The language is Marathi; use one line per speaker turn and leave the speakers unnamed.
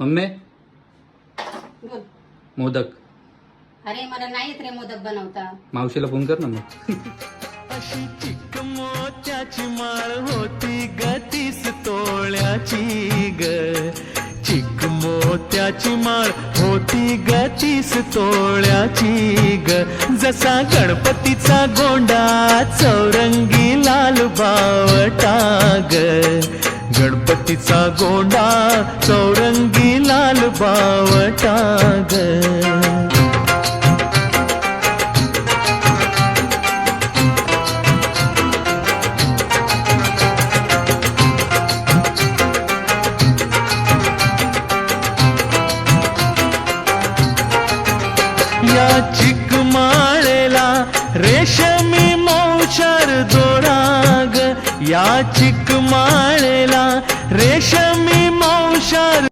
मम्मी?
बोल.
मोदक.
अरे मला नाही येत रे मोदक बनवता.
मावशीला फोन कर ना मग.
अशी चिक मोत्याची माळ होती गतीस तोळ्याची ग. चिक मोत्याची माळ होती गतीस तोळ्याची ग. जसा गणपतीचा गोंडा चौरंगी लाल बावटा ग. गणपतीचा गोंडा चौरंगी लाल बावटा ग या चिकमाळेला रेशमी मौचार दोराग या चिकमाळेला रेशमी मौचार